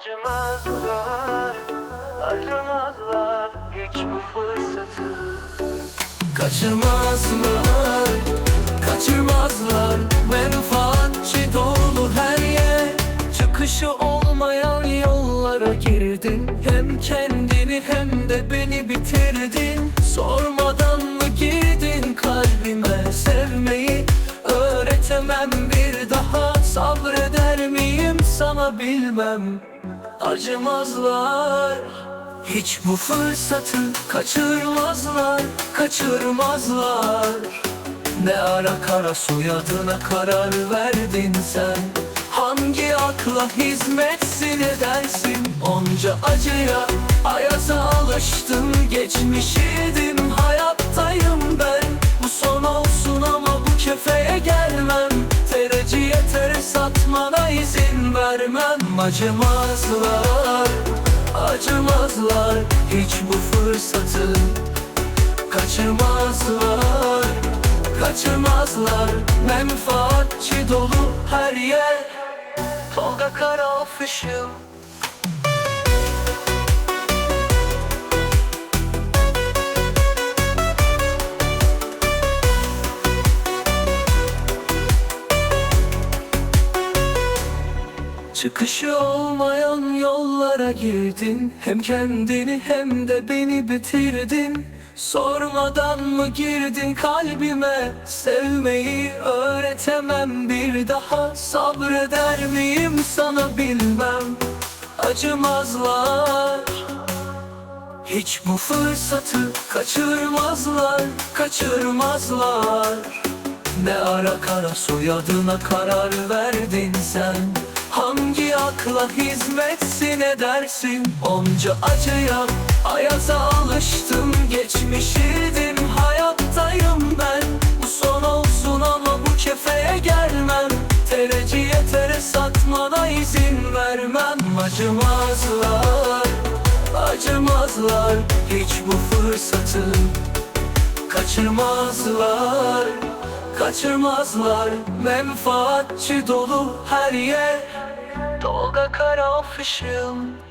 Acımazlar, acımazlar hiç bu fırsatı. Kaçırmazlar, kaçırmazlar Menfaatçi dolu her yer Çıkışı olmayan yollara girdin Hem kendini hem de beni bitirdin. Sormadan sana bilmem. Acımazlar. Hiç bu fırsatı kaçırmazlar, kaçırmazlar. Ne ara kara soyadına karar verdin sen? Hangi akla hizmetsin edersin? Onca acıya, ayaza alıştım Geçmişiydim, hayattayım ben. Bu son olsun satmana izin vermem Acımazlar Acımazlar. Hiç bu fırsatı Kaçırmazlar Kaçırmazlar. Menfaatçi dolu her yer. Tolga Kara Official Çıkışı olmayan yollara girdin. Hem kendini hem de beni bitirdin. Sormadan mı girdin kalbime? Sevmeyi öğretemem bir daha. Sabreder miyim sana bilmem. Acımazlar. Hiç bu fırsatı kaçırmazlar, kaçırmazlar. Ne ara kara soyadına karar verdin sen Hangi akla hizmetsin edersin? Onca acıya, ayaza alıştım Geçmişiydim, hayattayım ben. Bu son olsun ama bu kefeye gelmem. Tereciye tere satmana izin vermem. Acımazlar Acımazlar hiç bu fırsatı Kaçırmazlar. Kaçırmazlar Menfaatçi dolu her yer Tolga Kara Official